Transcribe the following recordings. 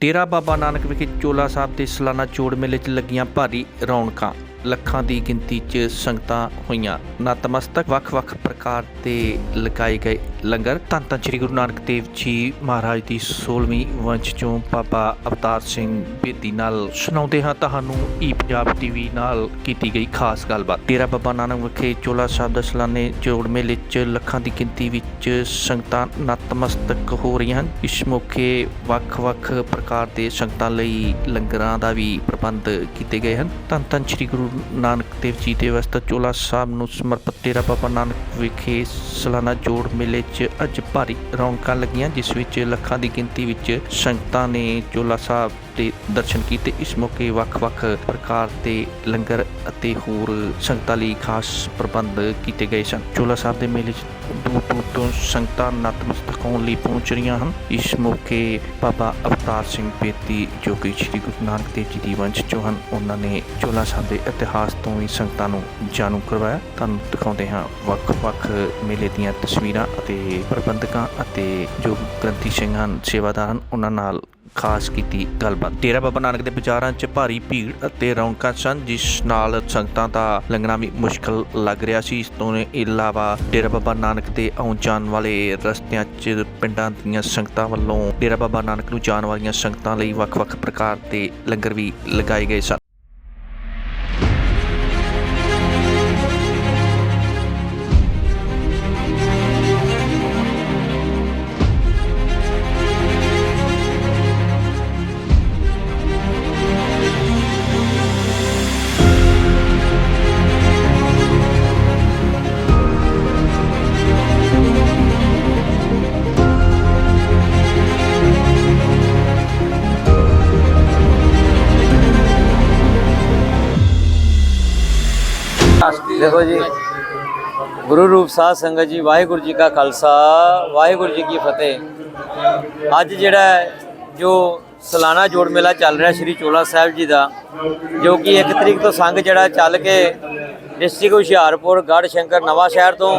ਡੇਰਾ ਬਾਬਾ ਨਾਨਕ ਵਿਖੇ ਚੋਲਾ ਸਾਹਿਬ ਦੇ ਸਾਲਾਨਾ ਜੋੜ ਮੇਲੇ 'ਚ ਲੱਗੀਆਂ ਭਾਰੀ ਰੌਣਕਾਂ। ਲੱਖਾਂ ਦੀ ਗਿਣਤੀ 'ਚ ਸੰਗਤਾਂ ਹੋਈਆਂ। ਨਤਮਸਤਕ ਵੱਖ-ਵੱਖ ਪ੍ਰਕਾਰ ਦੇ ਲਗਾਏ ਗਏ ਲੰਗਰ। ਧੰਨ ਧੰਨ ਸ੍ਰੀ ਗੁਰੂ ਨਾਨਕ ਦੇਵ ਜੀ ਮਹਾਰਾਜ ਦੀ 16ਵੀਂ ਵੰਸ਼ ਚੋਂ ਬਾਬਾ ਅਵਤਾਰ ਸਿੰਘ ਬੇਦੀ ਨਾਲ ਸੁਣਾਉਂਦੇ ਹਾਂ। ਤੁਹਾਨੂੰ ਈ ਪੰਜਾਬ ਟੀਵੀ ਨਾਲ ਕੀਤੀ ਗਈ ਖਾਸ ਗੱਲਬਾਤ। ਡੇਰਾ ਬਾਬਾ ਨਾਨਕ ਵਿਖੇ ਚੋਲਾ ਸਾਹਿਬ ਦਾ ਸਾਲਾਨੇ ਜੋੜ ਮੇਲੇ 'ਚ ਲੱਖਾਂ ਦੀ ਗਿਣਤੀ ਵਿੱਚ ਸੰਗਤਾਂ ਨਤਮਸਤਕ ਹੋ ਰਹੀਆਂ ਹਨ। ਇਸ ਮੌਕੇ ਵੱਖ-ਵੱਖ ਪ੍ਰਕਾਰ ਦੇ ਸੰਗਤਾਂ ਲਈ ਲੰਗਰਾਂ ਦਾ ਵੀ ਪ੍ਰਬੰਧ ਕੀਤੇ ਗਏ ਹਨ। ਧੰਨ ਧੰਨ ਸ੍ਰੀ ਗੁਰੂ ਨਾਨਕ ਦੇਵ ਜੀ ਦੇ ਵਸਤ ਚੋਲਾ ਸਾਹਿਬ ਨੂੰ ਸਮਰਪਿਤ ਡੇਰਾ ਬਾਬਾ ਨਾਨਕ ਵਿਖੇ ਸਾਲਾਨਾ ਜੋੜ ਮੇਲੇ 'ਚ ਅੱਜ ਭਾਰੀ ਰੌਣਕਾਂ ਲੱਗੀਆਂ, ਜਿਸ ਵਿੱਚ ਲੱਖਾਂ ਦੀ ਗਿਣਤੀ ਵਿੱਚ ਸੰਗਤਾਂ ਨੇ ਚੋਲਾ ਸਾਹਿਬ ਦੇ ਦਰਸ਼ਨ ਕੀਤੇ। ਇਸ ਮੌਕੇ ਵੱਖ-ਵੱਖ ਪ੍ਰਕਾਰ ਦੇ ਲੰਗਰ ਅਤੇ ਹੋਰ ਸੰਗਤਾਂ ਲਈ ਖਾਸ ਪ੍ਰਬੰਧ ਕੀਤੇ ਗਏ ਸਨ। ਚੋਲਾ ਸਾਹਿਬ ਦੇ ਮੇਲੇ 'ਚ ਦੂਰ ਦੂਰ ਤੋਂ ਸੰਗਤਾਂ ਨਤਮਸਤਕ ਹੋਣ ਲਈ ਪਹੁੰਚ ਰਹੀਆਂ ਹਨ। ਇਸ ਮੌਕੇ ਬਾਬਾ ਅਵਤਾਰ ਸਿੰਘ ਬੇਦੀ, ਜੋ ਕਿ ਸ੍ਰੀ ਗੁਰੂ ਨਾਨਕ ਦੇਵ ਜੀ ਦੀ ਵੰਸ਼ ਚੋਂ ਹਨ, ਉਹਨਾਂ ਨੇ ਚੋਲਾ ਸਾਹਿਬ ਦੇ ਇਤਿਹਾਸ ਤੋਂ ਵੀ ਸੰਗਤਾਂ ਨੂੰ ਜਾਣੂ ਕਰਵਾਇਆ। ਤੁਹਾਨੂੰ ਦਿਖਾਉਂਦੇ ਹਾਂ ਵੱਖ-ਵੱਖ ਮੇਲੇ ਦੀਆਂ ਤਸਵੀਰਾਂ ਅਤੇ ਪ੍ਰਬੰਧਕਾਂ ਅਤੇ ਜੋ ਗ੍ਰੰਥੀ ਸਿੰਘ ਹਨ, ਸੇਵਾਦਾਰ ਹਨ, ਉਹਨਾਂ ਨਾਲ ਖਾਸ ਕੀਤੀ ਗੱਲਬਾਤ। ਡੇਰਾ ਬਾਬਾ ਨਾਨਕ ਦੇ ਬਾਜ਼ਾਰਾਂ 'ਚ ਭਾਰੀ ਭੀੜ ਅਤੇ ਰੌਣਕਾਂ ਸਨ, ਜਿਸ ਨਾਲ ਸੰਗਤਾਂ ਦਾ ਲੰਘਣਾ ਵੀ ਮੁਸ਼ਕਲ ਲੱਗ ਰਿਹਾ ਸੀ। ਇਸ ਤੋਂ ਇਲਾਵਾ ਡੇਰਾ ਬਾਬਾ ਨਾਨਕ ਦੇ ਆਉਣ ਜਾਣ ਵਾਲੇ ਰਸਤਿਆਂ 'ਚ ਪਿੰਡਾਂ ਦੀਆਂ ਸੰਗਤਾਂ ਵੱਲੋਂ ਡੇਰਾ ਬਾਬਾ ਨਾਨਕ ਨੂੰ ਜਾਣ ਵਾਲੀਆਂ ਸੰਗਤਾਂ ਲਈ ਵੱਖ-ਵੱਖ ਪ੍ਰਕਾਰ ਦੇ ਲੰਗਰ ਵੀ ਲਗਾਏ ਗਏ ਸਨ। ਦੇਖੋ ਜੀ ਗੁਰੂ ਰੂਪ ਸਾਧ ਸੰਗਤ ਜੀ ਵਾਹਿਗੁਰੂ ਜੀ ਕਾ ਖਾਲਸਾ ਵਾਹਿਗੁਰੂ ਜੀ ਕੀ ਫਤਿਹ ਅੱਜ ਜਿਹੜਾ ਜੋ ਸਾਲਾਨਾ ਜੋੜ ਮੇਲਾ ਚੱਲ ਰਿਹਾ ਸ਼੍ਰੀ ਚੋਲਾ ਸਾਹਿਬ ਜੀ ਦਾ ਜੋ ਕਿ 1 ਤਰੀਕ ਤੋਂ ਸੰਗ ਜਿਹੜਾ ਚੱਲ ਕੇ district Hoshiarpur Garhshankar Nawanshahr ਤੋਂ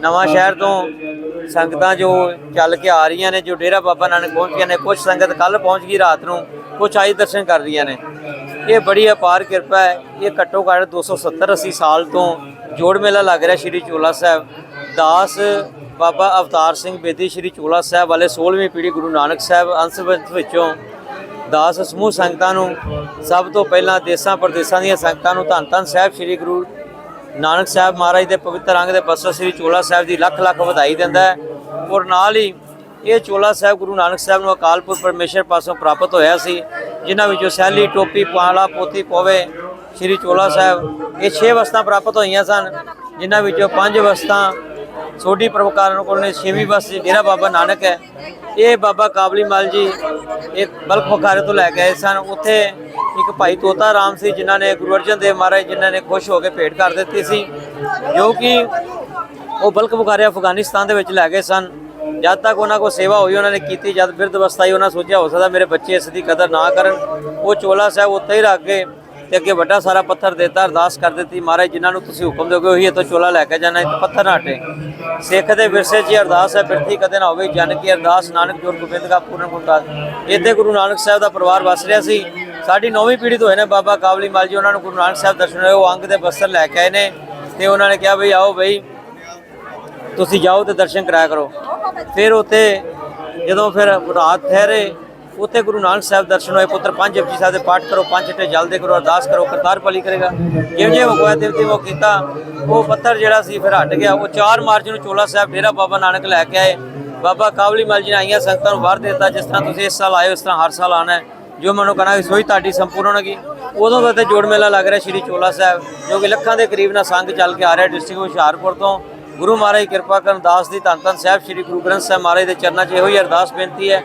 ਨਵਾਂ ਸ਼ਹਿਰ ਤੋਂ ਸੰਗਤਾਂ ਜੋ ਚੱਲ ਕੇ ਆ ਰਹੀਆਂ ਨੇ ਜੋ ਡੇਰਾ ਬਾਬਾ ਨਾਨਕ ਪਹੁੰਚੀਆਂ ਨੇ ਕੁਝ ਸੰਗਤ ਕੱਲ ਪਹੁੰਚ ਗਈ ਰਾਤ ਨੂੰ ਕੁਝ ਆਈ ਦਰਸ਼ਨ ਕਰ ਰਹੀਆਂ ਨੇ ਇਹ ਬੜੀ ਅਪਾਰ ਕਿਰਪਾ ਹੈ। ਇਹ ਘੱਟੋ ਘੱਟ 270 80 ਸਾਲ ਤੋਂ ਜੋੜ ਮੇਲਾ ਲੱਗ ਰਿਹਾ ਸ਼੍ਰੀ ਚੋਲਾ ਸਾਹਿਬ। ਦਾਸ ਬਾਬਾ ਅਵਤਾਰ ਸਿੰਘ ਬੇਦੀ ਸ਼੍ਰੀ ਚੋਲਾ ਸਾਹਿਬ ਵਾਲੇ 16ਵੀਂ ਪੀੜ੍ਹੀ ਗੁਰੂ ਨਾਨਕ ਸਾਹਿਬ ਅੰਸ਼ ਵਿੱਚੋਂ ਦਾਸ ਸਮੂਹ ਸੰਗਤਾਂ ਨੂੰ ਸਭ ਤੋਂ ਪਹਿਲਾਂ ਦੇਸਾਂ ਪ੍ਰਦੇਸਾਂ ਦੀਆਂ ਸੰਗਤਾਂ ਨੂੰ ਧੰਨ ਧੰਨ ਸਾਹਿਬ ਸ਼੍ਰੀ ਗੁਰੂ ਨਾਨਕ ਸਾਹਿਬ ਮਹਾਰਾਜ ਦੇ ਪਵਿੱਤਰ ਅੰਗ ਦੇ ਬਸਰ ਸ੍ਰੀ ਚੋਲਾ ਸਾਹਿਬ ਦੀ ਲੱਖ ਲੱਖ ਵਧਾਈ ਦਿੰਦਾ ਹੈ। ਔਰ ਨਾਲ ਹੀ ਇਹ ਚੋਲਾ ਸਾਹਿਬ ਗੁਰੂ ਨਾਨਕ ਸਾਹਿਬ ਨੂੰ ਅਕਾਲਪੁਰ ਪਰਮੇਸ਼ਰ ਪਾਸੋਂ ਪ੍ਰਾਪਤ ਹੋਇਆ ਸੀ। ਜਿਨ੍ਹਾਂ ਵਿੱਚੋਂ ਸੈਲੀ, ਟੋਪੀ, ਪਾਲਾ ਪੋਤੀ ਪੋਵੇ ਸ੍ਰੀ ਚੋਲਾ ਸਾਹਿਬ, ਇਹ 6 ਵਸਤਾਂ ਪ੍ਰਾਪਤ ਹੋਈਆਂ ਸਨ, ਜਿਨ੍ਹਾਂ ਵਿੱਚੋਂ ਪੰਜ ਵਸਤਾਂ ਸੋਢੀ ਪ੍ਰਭਕਾਰਨ ਕੋਲ ਨੇ, ਛੇਵੀਂ ਵਸਤ ਡੇਰਾ ਬਾਬਾ ਨਾਨਕ ਹੈ। ਇਹ ਬਾਬਾ ਕਾਬਲੀ ਮਾਲ ਜੀ, ਇਹ ਬਲਖ ਬੁਖਾਰੇ ਤੋਂ ਲੈ ਕੇ ਆਏ ਸਨ। ਉੱਥੇ ਇੱਕ ਭਾਈ ਤੋਤਾ ਰਾਮ ਸੀ, ਜਿਨ੍ਹਾਂ ਨੇ ਗੁਰੂ ਅਰਜਨ ਦੇਵ ਮਹਾਰਾਜ ਜਿਨ੍ਹਾਂ ਨੇ ਖੁਸ਼ ਹੋ ਕੇ ਭੇਟ ਕਰ ਦਿੱਤੀ ਸੀ, ਜੋ ਕਿ ਉਹ ਬਲਕ ਬੁਖਾਰੇ ਅਫਗਾਨਿਸਤਾਨ ਦੇ ਵਿੱਚ ਲੈ ਗਏ ਸਨ। ਜਦ ਤੱਕ ਉਹਨਾਂ ਕੋ ਸੇਵਾ ਹੋਈ, ਉਹਨਾਂ ਨੇ ਕੀਤੀ, ਜਦ ਬਿਰਧ ਅਵਸਥਾ ਹੀ ਉਹਨਾਂ ਸੋਚਿਆ ਹੋ ਸਕਦਾ ਮੇਰੇ ਬੱਚੇ ਇਸ ਦੀ ਕਦਰ ਨਾ ਕਰਨ। ਉਹ ਚੋਲਾ ਸਾਹਿਬ ਉੱਤੇ ਹੀ ਰੱਖ ਗਏ ਤੇ ਅੱਗੇ ਵੱਡਾ ਸਾਰਾ ਪੱਥਰ ਦਿੱਤਾ, ਅਰਦਾਸ ਕਰ ਦਿੱਤੀ, ਮਹਾਰਾਜ ਜਿਨ੍ਹਾਂ ਨੂੰ ਤੁਸੀਂ ਹੁਕਮ ਦਿਓਗੇ, ਉਹੀ ਇਤੋਂ ਚੋਲਾ ਲੈ ਕੇ ਜਾਣਾ ਇਹ ਪੱਥਰ ਨਾ ਹਟੇ। ਸਿੱਖ ਦੇ ਵਿਰਸੇ 'ਚ ਇਹ ਅਰਦਾਸ ਹੈ ਬਿਰਤੀ ਕਦੇ ਨਾ ਹੋਵੇ, ਜਨ ਕੀ ਅਰਦਾਸ, ਨਾਨਕ ਜੋਰ ਗੋਬਿੰਦ ਦਾ ਪੂਰਨ ਗੁਣਗਾਨ ਇੱਥੇ ਗੁਰੂ ਨਾਨਕ ਸਾਹਿਬ ਦਾ ਪਰਿਵਾਰ ਵਸ ਰਿਹਾ ਸੀ। ਸਾਡੀ ਨੌਵੀਂ ਪੀੜ੍ਹੀ ਤੋਂ ਹੋਏ ਨੇ ਬਾਬਾ ਕਾਬਲੀ ਮਾਲ ਜੀ, ਉਹਨਾਂ ਨੂੰ ਗੁਰੂ ਨਾਨਕ ਸਾਹਿਬ ਦਰਸ਼ਨ ਹੋਏ, ਉਹ ਅੰਗ ਦੇ ਬਸਤਰ ਲੈ ਕੇ ਆਏ ਨੇ ਤੇ ਉਹਨਾਂ ਨੇ ਕਿਹਾ ਬਈ ਆਓ ਬਈ, ਤੁਸੀਂ ਜਾਓ ਤੇ ਦਰਸ਼ਨ ਕਰਾਇਆ ਕਰੋ। ਫਿਰ ਉੱਥੇ ਜਦੋਂ ਫਿਰ ਰਾਤ ਠਹਿਰੇ, ਉੱਥੇ ਗੁਰੂ ਨਾਨਕ ਸਾਹਿਬ ਦਰਸ਼ਨ ਹੋਏ, ਪੁੱਤਰ ਪੰਜ ਜਪਜੀ ਸਾਹਿਬ ਦੇ ਪਾਠ ਕਰੋ, ਪੰਜ ਛੱਟੇ ਜਲਦੇ ਕਰੋ, ਅਰਦਾਸ ਕਰੋ, ਕਰਤਾਰ ਪਾਲੀ ਕਰੇਗਾ। ਜਿਵੇਂ ਜਿਵੇਂ ਹੁਕਮ ਤੇ ਤੇ ਉਹ ਕੀਤਾ, ਉਹ ਪੱਥਰ ਜਿਹੜਾ ਸੀ ਫਿਰ ਹਟ ਗਿਆ। ਉਹ 4 ਮਾਰਚ ਨੂੰ ਚੋਲਾ ਸਾਹਿਬ ਡੇਰਾ ਬਾਬਾ ਨਾਨਕ ਲੈ ਕੇ ਆਏ। ਬਾਬਾ ਕਾਬਲੀ ਮਲ ਜੀ ਨੇ ਆਈਆਂ, ਸੰਗਤਾਂ ਨੂੰ ਵਰ ਦਿੱਤਾ, ਜਿਸ ਤਰ੍ਹਾਂ ਤੁਸੀਂ ਇਸ ਸਾਲ ਆਏ ਹੋ, ਇਸ ਤਰ੍ਹਾਂ ਹਰ ਸਾਲ ਆਣਾ ਜੋ ਮਨੋ ਕਹਣਾ ਸੋਈ ਤੁਹਾਡੀ ਸੰਪੂਰਨ ਹੋਗੀ ਉਦੋਂ ਦਾ ਤੇ ਜੋੜ ਮੇਲਾ ਲੱਗ ਰਿਹਾ ਸ਼੍ਰੀ ਚੋਲਾ ਸਾਹਿਬ, ਜੋ ਕਿ ਲੱਖਾਂ ਦੇ ਕਰੀਬ ਨਾਲ ਸੰਗ ਚੱਲ ਕੇ ਆ ਰਿਹਾ, ਡਿਸਟ੍ਰਿਕਟ ਹੁਸ਼ਿਆਰਪੁਰ ਤੋਂ। ਗੁਰੂ ਮਹਾਰਾਜ ਕਿਰਪਾ ਕਰਨ, ਦਾਸ ਦੀ ਧੰਨ ਧੰਨ ਸਾਹਿਬ, ਸ੍ਰੀ ਗੁਰੂ ਗ੍ਰੰਥ ਸਾਹਿਬ ਮਹਾਰਾਜ ਦੇ ਚਰਨਾਂ 'ਚ ਇਹੋ ਹੀ ਅਰਦਾਸ ਬੇਨਤੀ ਹੈ।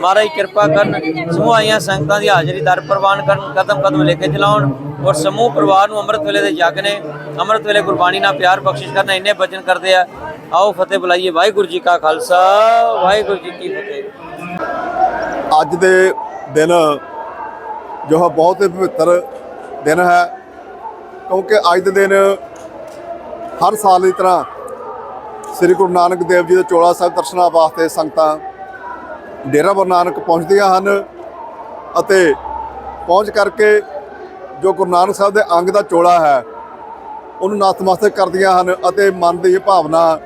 ਮਹਾਰਾਜ ਕਿਰਪਾ ਕਰਨ, ਸਮੂਹ ਆਈਆਂ ਸੰਗਤਾਂ ਦੀ ਹਾਜ਼ਰੀ ਦਰ ਪ੍ਰਵਾਨ ਕਰਨ, ਕਦਮ ਕਦਮ ਲੈ ਕੇ ਚਲਾਉਣ ਔਰ ਸਮੂਹ ਪਰਿਵਾਰ ਨੂੰ ਅੰਮ੍ਰਿਤ ਵੇਲੇ ਦੇ ਜਗ ਨੇ ਅੰਮ੍ਰਿਤ ਵੇਲੇ ਗੁਰਬਾਣੀ ਨਾਲ ਪਿਆਰ ਬਖਸ਼ਿਸ਼ ਕਰਨਾ, ਇੰਨੇ ਬਚਨ ਕਰਦੇ ਆ। ਆਓ ਫਤਿਹ ਬੁਲਾਈਏ, ਵਾਹਿਗੁਰੂ ਜੀ ਕਾ ਖਾਲਸਾ, ਵਾਹਿਗੁਰੂ ਜੀ ਕੀ ਫਤਿਹ। ਅੱਜ ਦੇ ਦਿਨ ਜੋ ਹੈ ਬਹੁਤ ਹੀ ਪਵਿੱਤਰ ਦਿਨ ਹੈ, ਕਿਉਂਕਿ ਅੱਜ ਦੇ ਦਿਨ ਹਰ ਸਾਲ ਦੀ ਤਰ੍ਹਾਂ ਸ੍ਰੀ ਗੁਰੂ ਨਾਨਕ ਦੇਵ ਜੀ ਦੇ ਚੋਲਾ ਸਾਹਿਬ ਦਰਸ਼ਨਾਂ ਵਾਸਤੇ ਸੰਗਤਾਂ ਡੇਰਾ ਗੁਰੂ ਨਾਨਕ ਪਹੁੰਚਦੀਆਂ ਹਨ ਅਤੇ ਪਹੁੰਚ ਕਰਕੇ ਜੋ ਗੁਰੂ ਨਾਨਕ ਸਾਹਿਬ ਦੇ ਅੰਗ ਦਾ ਚੋਲਾ ਹੈ, ਉਹਨੂੰ ਨਤਮਸਤਕ ਕਰਦੀਆਂ ਹਨ ਅਤੇ ਮਨ ਦੀ ਇਹ ਭਾਵਨਾ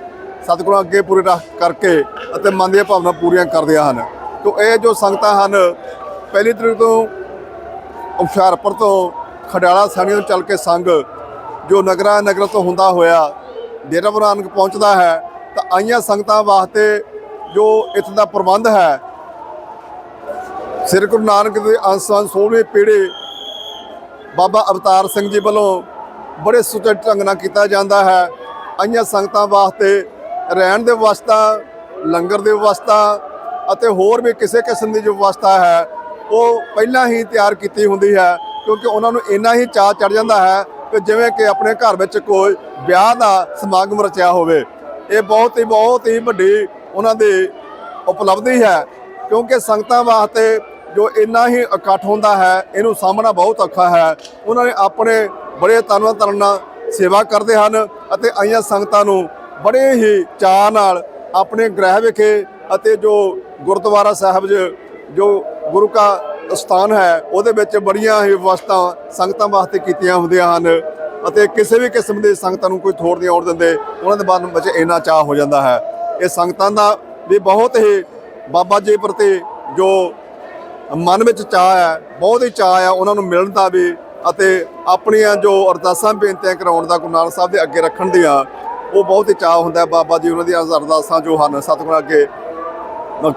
ਸਤਿਗੁਰਾਂ ਅੱਗੇ ਪੂਰੀ ਰੱਖ ਕਰਕੇ ਅਤੇ ਮਨ ਦੀਆਂ ਭਾਵਨਾ ਪੂਰੀਆਂ ਕਰਦੀਆਂ ਹਨ। ਤੋ ਇਹ ਜੋ ਸੰਗਤਾਂ ਹਨ, ਪਹਿਲੀ ਤਰੀਕ ਤੋਂ ਹੁਸ਼ਿਆਰਪੁਰ ਤੋਂ ਖਡਾਲਾ ਸਾਣੀਆਂ ਚੱਲ ਕੇ ਸੰਗ ਜੋ ਨਗਰਾਂ ਨਗਰ ਤੋਂ ਹੁੰਦਾ ਹੋਇਆ ਡੇਰਾ ਬਾਬਾ ਨਾਨਕ ਪਹੁੰਚਦਾ ਹੈ, ਤਾਂ ਆਈਆਂ ਸੰਗਤਾਂ ਵਾਸਤੇ ਜੋ ਇੱਥੇ ਦਾ ਪ੍ਰਬੰਧ ਹੈ, ਸ੍ਰੀ ਗੁਰੂ ਨਾਨਕ ਦੇ ਅੰਸਾਂ ਸੋਹਣੇ ਪੀੜੇ ਬਾਬਾ ਅਵਤਾਰ ਸਿੰਘ ਜੀ ਵੱਲੋਂ ਬੜੇ ਸੁਚੱਜ ਢੰਗ ਨਾਲ ਕੀਤਾ ਜਾਂਦਾ ਹੈ। ਆਈਆਂ ਸੰਗਤਾਂ ਵਾਸਤੇ ਰਹਿਣ ਦੇ ਵਿਵਸਥਾ, ਲੰਗਰ ਦੀ ਵਿਵਸਥਾ ਅਤੇ ਹੋਰ ਵੀ ਕਿਸੇ ਕਿਸਮ ਦੀ ਜੋ ਵਿਵਸਥਾ ਹੈ, ਉਹ ਪਹਿਲਾਂ ਹੀ ਤਿਆਰ ਕੀਤੀ ਹੁੰਦੀ ਹੈ, ਕਿਉਂਕਿ ਉਹਨਾਂ ਨੂੰ ਇੰਨਾ ਹੀ ਚਾਅ ਚੜ ਜਾਂਦਾ ਹੈ ਕਿ ਜਿਵੇਂ ਕਿ ਆਪਣੇ ਘਰ ਵਿੱਚ ਕੋਈ ਵਿਆਹ ਦਾ ਸਮਾਗਮ ਰਚਿਆ ਹੋਵੇ, ਇਹ ਬਹੁਤ ਹੀ ਬਹੁਤ ਹੀ ਵੱਡੀ ਉਹਨਾਂ ਦੀ ਉਪਲਬਧੀ ਹੈ। ਕਿਉਂਕਿ ਸੰਗਤਾਂ ਵਾਸਤੇ ਜੋ ਇੰਨਾ ਹੀ ਇਕੱਠ ਹੁੰਦਾ ਹੈ, ਇਹਨੂੰ ਸਾਹਮਣਾ ਬਹੁਤ ਔਖਾ ਹੈ। ਉਹਨਾਂ ਨੇ ਆਪਣੇ ਬੜੇ ਤਨਵਾ ਤਰਨ ਨਾਲ ਸੇਵਾ ਕਰਦੇ ਹਨ ਅਤੇ ਆਈਆਂ ਸੰਗਤਾਂ ਨੂੰ ਬੜੇ ਹੀ ਚਾਅ ਨਾਲ ਆਪਣੇ ਗ੍ਰਹਿ ਵਿਖੇ ਅਤੇ ਜੋ ਗੁਰਦੁਆਰਾ ਸਾਹਿਬ ਜੋ ਗੁਰੂ ਕਾ ਸਥਾਨ ਹੈ, ਉਹਦੇ ਵਿੱਚ ਬੜੀਆਂ ਹੀ ਵਿਵਸਥਾ ਸੰਗਤਾਂ ਵਾਸਤੇ ਕੀਤੀਆਂ ਹੁੰਦੀਆਂ ਹਨ ਅਤੇ ਕਿਸੇ ਵੀ ਕਿਸਮ ਦੀ ਸੰਗਤਾਂ ਨੂੰ ਕੋਈ ਥੋੜ ਨਹੀਂ ਆਉਣ ਦਿੰਦੇ, ਉਹਨਾਂ ਦੇ ਮਨ ਵਿੱਚ ਇੰਨਾ ਚਾਹ ਹੋ ਜਾਂਦਾ ਹੈ। ਇਹ ਸੰਗਤਾਂ ਦਾ ਵੀ ਬਹੁਤ ਹੀ ਬਾਬਾ ਜੀ ਪ੍ਰਤੀ ਜੋ ਮਨ ਵਿੱਚ ਚਾਹ ਹੈ, ਬਹੁਤ ਹੀ ਚਾਹ ਹੈ ਉਹਨਾਂ ਨੂੰ ਮਿਲਣ ਦਾ ਵੀ ਅਤੇ ਆਪਣੀਆਂ ਜੋ ਅਰਦਾਸਾਂ, ਬੇਨਤੀਆਂ ਕਰਾਉਣ ਦਾ ਗੁਰੂ ਨਾਨਕ ਸਾਹਿਬ ਦੇ ਅੱਗੇ ਰੱਖਣ ਦੀਆਂ, ਉਹ ਬਹੁਤ ਹੀ ਚਾਹ ਹੁੰਦਾ ਬਾਬਾ ਜੀ ਉਹਨਾਂ ਦੀਆਂ ਅਰਦਾਸਾਂ ਜੋ ਹਨ ਸਤਿਗੁਰਾਂ ਅੱਗੇ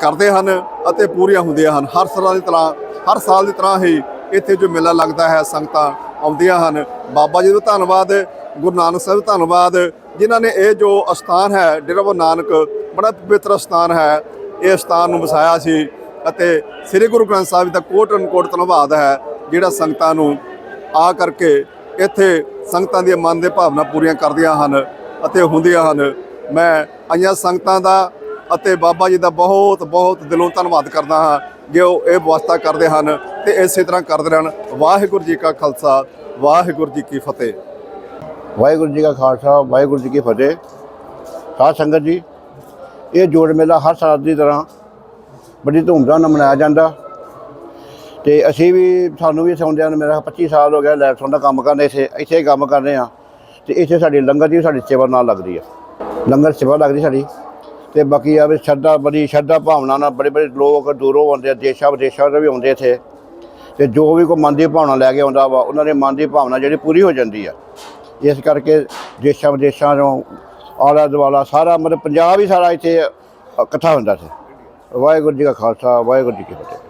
ਕਰਦੇ ਹਨ ਅਤੇ ਪੂਰੀਆਂ ਹੁੰਦੀਆਂ ਹਨ। ਹਰ ਸਾਲ ਦੀ ਤਰ੍ਹਾਂ, ਹਰ ਸਾਲ ਦੀ ਤਰ੍ਹਾਂ ਹੀ ਇੱਥੇ ਜੋ ਮੇਲਾ ਲੱਗਦਾ ਹੈ, ਸੰਗਤਾਂ ਆਉਂਦੀਆਂ ਹਨ। ਬਾਬਾ ਜੀ ਦਾ ਧੰਨਵਾਦ, ਗੁਰੂ ਨਾਨਕ ਸਾਹਿਬ ਧੰਨਵਾਦ, ਜਿਨ੍ਹਾਂ ਨੇ ਇਹ ਜੋ ਅਸਥਾਨ ਹੈ, ਡੇਰਾ ਬਾਬਾ ਨਾਨਕ, ਬੜਾ ਪਵਿੱਤਰ ਸਥਾਨ ਹੈ, ਇਹ ਸਥਾਨ ਨੂੰ ਵਸਾਇਆ ਸੀ ਅਤੇ ਸ੍ਰੀ ਗੁਰੂ ਗ੍ਰੰਥ ਸਾਹਿਬ ਦਾ ਕੋਟ ਅਨਕੋਟ ਧੰਨਵਾਦ ਹੈ, ਜਿਹੜਾ ਸੰਗਤਾਂ ਨੂੰ ਆ ਕਰਕੇ ਇੱਥੇ ਸੰਗਤਾਂ ਦੀਆਂ ਮਨ ਦੇ ਭਾਵਨਾ ਪੂਰੀਆਂ ਕਰਦੀਆਂ ਹਨ ਅਤੇ ਹੁੰਦੀਆਂ ਹਨ। ਮੈਂ ਆਈਆਂ ਸੰਗਤਾਂ ਦਾ ਅਤੇ ਬਾਬਾ ਜੀ ਦਾ ਬਹੁਤ ਬਹੁਤ ਦਿਲੋਂ ਧੰਨਵਾਦ ਕਰਦਾ ਹਾਂ ਜੇ ਉਹ ਇਹ ਵਿਵਸਥਾ ਕਰਦੇ ਹਨ ਤੇ ਇਸੇ ਤਰ੍ਹਾਂ ਕਰਦੇ ਰਹਿਣ। ਵਾਹਿਗੁਰੂ ਜੀ ਕਾ ਖਾਲਸਾ, ਵਾਹਿਗੁਰੂ ਜੀ ਕੀ ਫਤਿਹ। ਵਾਹਿਗੁਰੂ ਜੀ ਕਾ ਖਾਲਸਾ, ਵਾਹਿਗੁਰੂ ਜੀ ਕੀ ਫਤਿਹ। ਸਾਧ ਸੰਗਤ ਜੀ, ਇਹ ਜੋੜ ਮੇਲਾ ਹਰ ਸਾਲ ਦੀ ਤਰ੍ਹਾਂ ਬੜੀ ਧੂਮਧਾਮ ਨਾਲ ਮਨਾਇਆ ਜਾਂਦਾ। ਤੇ ਅਸੀਂ ਵੀ, ਸਾਨੂੰ ਵੀ ਸੌਂਦਿਆਂ ਨੂੰ ਮੇਰਾ 25 ਸਾਲ ਹੋ ਗਿਆ ਲੈਪਟਾਪ ਦਾ ਕੰਮ ਕਰਦੇ ਇੱਥੇ ਇੱਥੇ ਹੀ ਕੰਮ ਕਰ ਰਹੇ ਆ ਤੇ ਇੱਥੇ ਸਾਡੀ ਲੰਗਰ ਦੀ ਸਾਡੀ ਸੇਵਾ ਨਾਲ ਲੱਗਦੀ ਆ। ਲੰਗਰ ਸੇਵਾ ਲੱਗਦੀ ਸਾਡੀ। ਤੇ ਬਾਕੀ ਆ ਵੀ ਸ਼ਰਧਾ, ਬੜੀ ਸ਼ਰਧਾ ਭਾਵਨਾ ਨਾਲ ਬੜੇ ਬੜੇ ਲੋਕ ਦੂਰੋਂ ਆਉਂਦੇ ਆ, ਦੇਸ਼ਾਂ ਵਿਦੇਸ਼ਾਂ ਤੋਂ ਵੀ ਆਉਂਦੇ ਇੱਥੇ। ਤੇ ਜੋ ਵੀ ਕੋਈ ਮਨ ਦੀ ਭਾਵਨਾ ਲੈ ਕੇ ਆਉਂਦਾ ਵਾ, ਉਹਨਾਂ ਦੇ ਮਨ ਦੀ ਭਾਵਨਾ ਜਿਹੜੀ ਪੂਰੀ ਹੋ ਜਾਂਦੀ ਆ। ਇਸ ਕਰਕੇ ਦੇਸ਼ਾਂ ਵਿਦੇਸ਼ਾਂ ਤੋਂ ਆਲਾ ਦੁਆਲਾ ਸਾਰਾ, ਮਤਲਬ ਪੰਜਾਬ ਹੀ ਸਾਰਾ ਇੱਥੇ ਇਕੱਠਾ ਹੁੰਦਾ ਸੀ ਵਾਹਿਗੁਰੂ ਜੀ ਕਾ ਖਾਲਸਾ, ਵਾਹਿਗੁਰੂ ਜੀ ਕੀ ਫਤਿਹ।